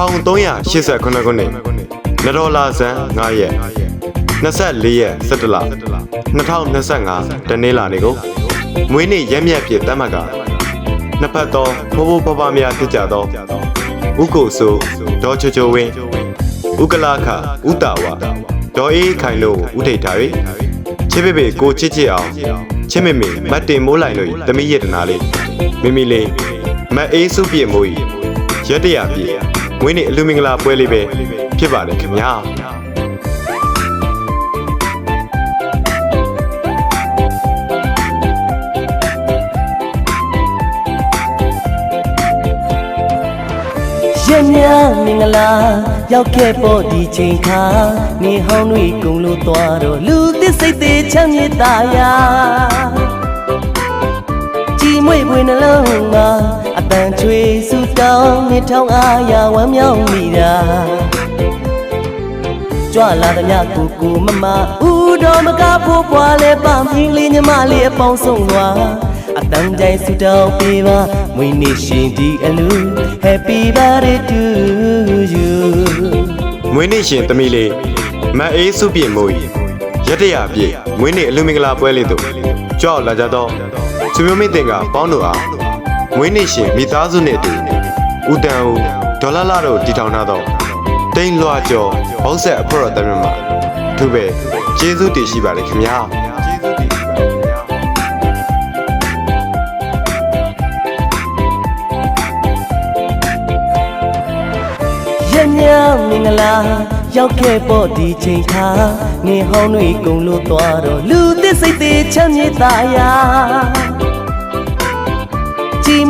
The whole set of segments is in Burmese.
1389ခုနှစ်နတော်လာဇန်9ရက်24ရက်17လ2025တနေ့လာနေကိုမွေးနေ့ရက်မြတ်ဖြစ်တတ်မှတ်ကနှစ်ဖက်သောဖိုးဖိုးဖွားဖွားများဖြစ်ကြသောဥက္ကုဆိုဒေါ်ချိုချိုဝင်းဥကလာခဥတာဝဒေါ်အေးခိုင်တို့ဥထိတ်ထား၍ချစ်ပေပေကိုချစ်ချစ်အောင်ချစ်မေမေမတ်တင်မိုးလိုက်တို့တမိရတနာလေးမိမိလေးမတ်အေးစုပြည့်မိုးဤရက်တရပြည့် မွေးနေ့အလူမင်္ဂလာပွဲလေးပဲဖြစ်ပါတယ်ခင်ဗျာရက်များမင်္ဂလာရောက်ခဲ့ပေါ်ဒီချိန်ခါနေဟောင်းတွေကုံလို့သွားတော့လူသစ်စိတ်သေးချမ်းမြေ့တာယာကြည်မွေ့ပွေနှလုံးမှာအပန်ချွေဆူတောင်းနေထောင်းအားရဝမ်းမြောက်မိတာကြွလာသည်မြကိုကိုမမဦးတော်မကဖို့ပွားလဲပမင်းလေးညီမလေးအပေါင်းဆုံးသွားအတန်းတိုင်းဆူတောင်းပေးပါမွေးနေ့ရှင်ဒီအလူ Happy birthday to you မွေးနေ့ရှင်သမီးလေးမတ်အေးစုပြည့်မိုးဤရက်တရပြည့်မွေးနေ့အလူမင်္ဂလာပွဲလေးတို့ကြောက်လာကြသောသူမျိုးမင်းတင်ကပေါင်းတို့အား မွေးနေ့ရှင်မိသားစုနှင့်အတူဦးတန်ဦးဒေါ်လာလာတို့တည်ထောင်ထားသောတိန်လွှာကျော်ဘောက်ဆက်အဖော်တော်တမန်မှာသူပဲကျေးဇူးတင်ရှိပါတယ်ခင်ဗျာကျေးဇူးတင်ရှိပါတယ်ခင်ဗျာရက်များမင်္ဂလာရောက်ခဲ့ပေါ်ဒီချိန်ခါနေဟောင်းတွေကုံလို့သွားတော့လူသစ်စိတ်သေးချမ်းမြေ့တာယာကြည်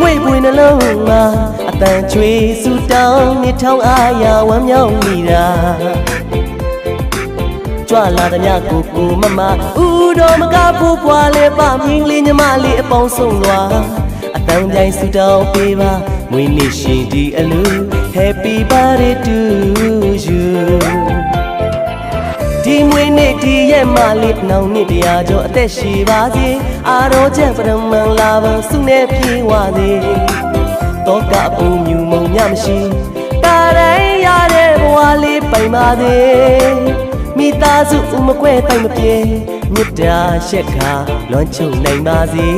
မွေ့ပွေနှလုံးမှာအတန်ချွေဆူတောင်းနေထောင်းအားရဝမ်းမြောက်မိတာကြွလာသည်မြကိုကိုမမဦးတော်မကဖို့ပွားလဲပမင်းလေးညီမလေးအပေါင်းဆုံးသွားအတန်းတိုင်းဆူတောင်းပေးပါမွေးနေ့ရှင်ဒီအလူ Happy birthday to မလေးနောင်နှစ်တရားကျော်အသက်ရှိပါစေအာရောချက်ပရမန်လာပါစုနေပြေဝသည်တော့ကအပူမြူမုံညမရှိတာတိုင်းရတဲ့ဘဝလေးပိုင်ပါသေးမိသားစုဥမကွဲတိုင်မပြေမေတ္တာရှက်ခါလွန်ချုံနိုင်ပါစေ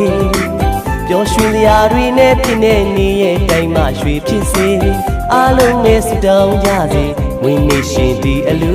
ပျော်ရွှင်စရာတွေနဲ့ပြည့်နေနေရဲ့တိုင်းမှရွှေဖြစ်စေအားလုံးနဲ့စတောင်းကြစေဝင်းနေရှင်ဒီအလူ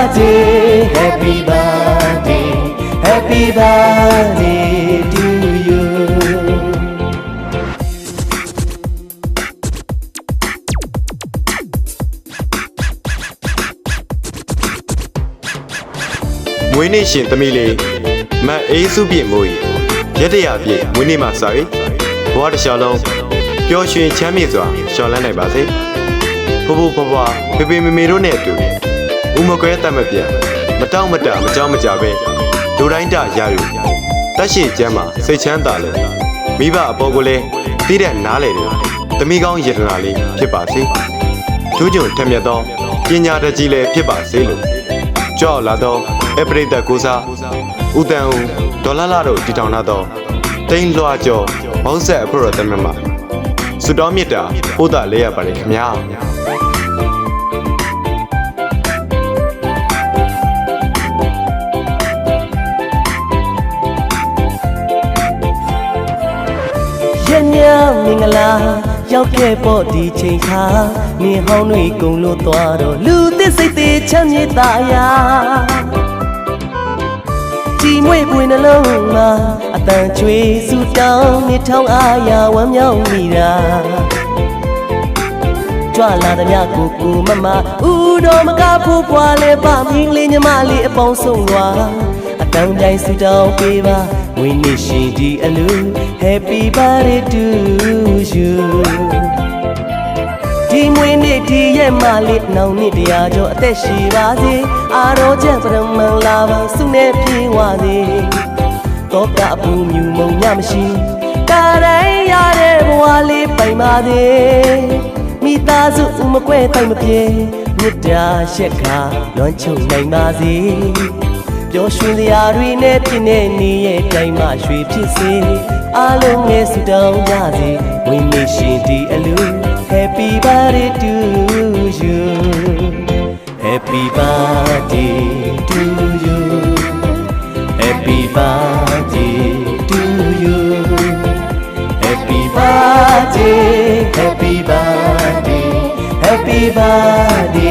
birthday Happy birthday Happy birthday to you မွေးနေ့ရှင်သမီးလေးမတ်အေးစုပြည့်မိုးဤရက်တရပြည့်မွေးနေ့မှာစ၍ဘဝတစ်လျှောက်လုံးပျော်ရွှင်ချမ်းမြေ့စွာရှော်လန်းနိုင်ပါစေဖူဖူဖွားဖွားဖေဖေမေမေတို့နဲ့အတူ ဦးမကွဲတတ်မပြတ်မတောင့်မတမကြောက်မကြပဲဒိုတိုင်းတရယူတက်ရှိကျမ်းမှာစိတ်ချမ်းသာလို့မိဘအပေါ်ကိုလည်းတည်တဲ့နားလေတယ်သမီးကောင်းယတနာလေးဖြစ်ပါစေထူးချွန်ထက်မြက်သောပညာတတ်ကြီးလည်းဖြစ်ပါစေလို့ကြောက်လာသောအပရိသတ်ကိုစားဦးတန်ဦးဒေါ်လာလာတို့တည်ထောင်လာသောတိန်လွှာကျော်ဘောက်ဆက်အဖို့ရတမန်မှာစုတော်မြတ်တာပို့တာလဲရပါတယ်ခင်ဗျာ င်္ဂလာရောက်ခဲ့ပေါ်ဒီချိန်ခါနေဟောင်းတွေကုံလို့သွားတော့လူသစ်စိတ်သေးချမ်းမြေ့တာယာကြည်မွေ့ပွေနှလုံးမှာအတန်ချွေဆူတောင်းနေထောင်းအားရဝမ်းမြောက်မိတာကြွလာသည်မြကိုကိုမမဦးတော်မကဖို့ပွားလဲပမင်းလေးညီမလေးအပေါင်းဆုံးသွားအ တန်းတိုင်းဆူတောင်းပေးပါဝင်းနေရှင်ဒီအလူ Happy birthday to you ဒီမွေးနေ့ဒီရဲ့မလေးနောင်နှစ်တရားကျော်အသက်ရှိပါစေအာရောချက်ပရမန်လာပါစုနဲ့ပြေဝစေတော့ကအပူမြူမုံညမရှိကာတိုင်းရတဲ့ဘဝလေးပိုင်ပါစေမိသားစုဥမကွဲတိုင်မပြေမြစ်တာရှက်ခါလွန်ချုံနိုင်ပါစေ ပျော်ရွှင်စရာတွေနဲ့ပြည့်နေနေရဲ့တိုင်းမှာရွှေဖြစ်စေအားလုံးငယ်စုတောင်းကြစေဝိနေရှင်ဒီအလူ Happy birthday to you Happy birthday to you Happy birthday to you Happy birthday Happy birthday Happy birthday